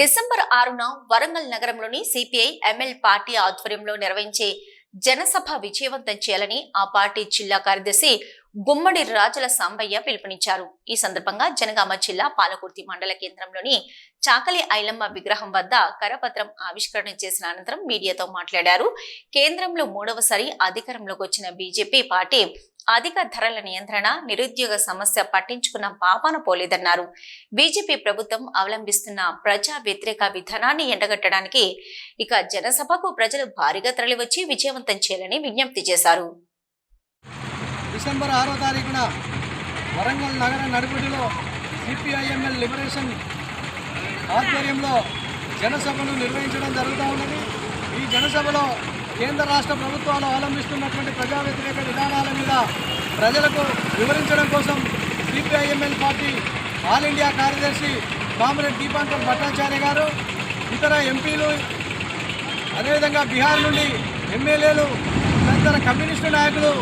December ఆరున వరంగల్ నగరంలోని CPI ML party ఆధ్వర్యంలో నిర్వహించే జనసభ విజయవంతం చేయాలని ఆ పార్టీ జిల్లా కార్యదర్శి గుమ్మడి రాజుల సాంబయ్య పిలుపునిచ్చారు. ఈ సందర్భంగా జనగామ జిల్లా పాలకుర్తి మండల కేంద్రంలోని చాకలి ఐలమ్మ విగ్రహం వద్ద కరపత్రం ఆవిష్కరణ చేసిన అనంతరం మీడియాతో మాట్లాడారు. కేంద్రంలో మూడవసారి అధికారంలోకి వచ్చిన బీజేపీ పార్టీ అధిక ధరల నియంత్రణ నిరుద్యోగ సమస్య పట్టించుకున్న పాపాన పోలేదన్నారు. బీజేపీ ప్రభుత్వం అవలంబిస్తున్న ప్రజా వ్యతిరేక విధానాన్ని ఎండగట్టడానికి ఇక జనసభకు ప్రజలు భారీగా తరలివచ్చి విజయవంతం చేయాలని విజ్ఞప్తి చేశారు. డిసెంబర్ ఆరో తారీఖున వరంగల్ నగర నడుగుడిలో సిపిఐఎంఎల్ లిబరేషన్ ఆధ్వర్యంలో జనసభను నిర్వహించడం జరుగుతూ ఉన్నది. ఈ జనసభలో కేంద్ర రాష్ట్ర ప్రభుత్వాలు అవలంబిస్తున్నటువంటి ప్రజా వ్యతిరేక విధానాల మీద ప్రజలకు వివరించడం కోసం సిపిఐఎంఎల్ పార్టీ ఆల్ ఇండియా కార్యదర్శి కామ్రేడ్ దీపాంకర్ భట్టాచార్య గారు ఇతర ఎంపీలు అదేవిధంగా బీహార్ నుండి ఎమ్మెల్యేలు తదితర కమ్యూనిస్టు నాయకులు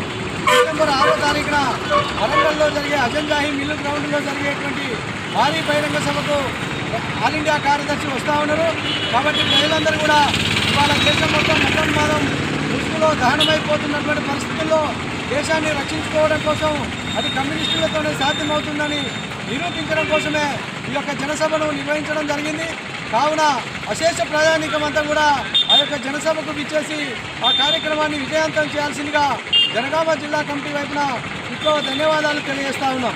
డిసెంబర్ ఆరో తారీఖున వరంగల్లో జరిగే అజంజాహి మిల్లు గ్రౌండ్లో జరిగేటువంటి భారీ బహిరంగ సభకు ఆల్ ఇండియా కార్యదర్శి వస్తూ ఉన్నారు. కాబట్టి ప్రజలందరూ కూడా వాళ్ళ దేశం మొత్తం మతోన్మాదం ముసుగులో దహనమైపోతున్నటువంటి పరిస్థితుల్లో దేశాన్ని రక్షించుకోవడం కోసం అది కమ్యూనిస్టులతోనే సాధ్యమవుతుందని నిరూపించడం కోసమే ఈ యొక్క జనసభను నిర్వహించడం జరిగింది. కావున అశేష ప్రజానీకం అంతా కూడా ఆ యొక్క జనసభకు విచ్చేసి ఆ కార్యక్రమాన్ని విజయవంతం చేయాల్సిందిగా జనగామ జిల్లా కమిటీ వైపున ఎక్కువ ధన్యవాదాలు తెలియజేస్తా ఉన్నాం.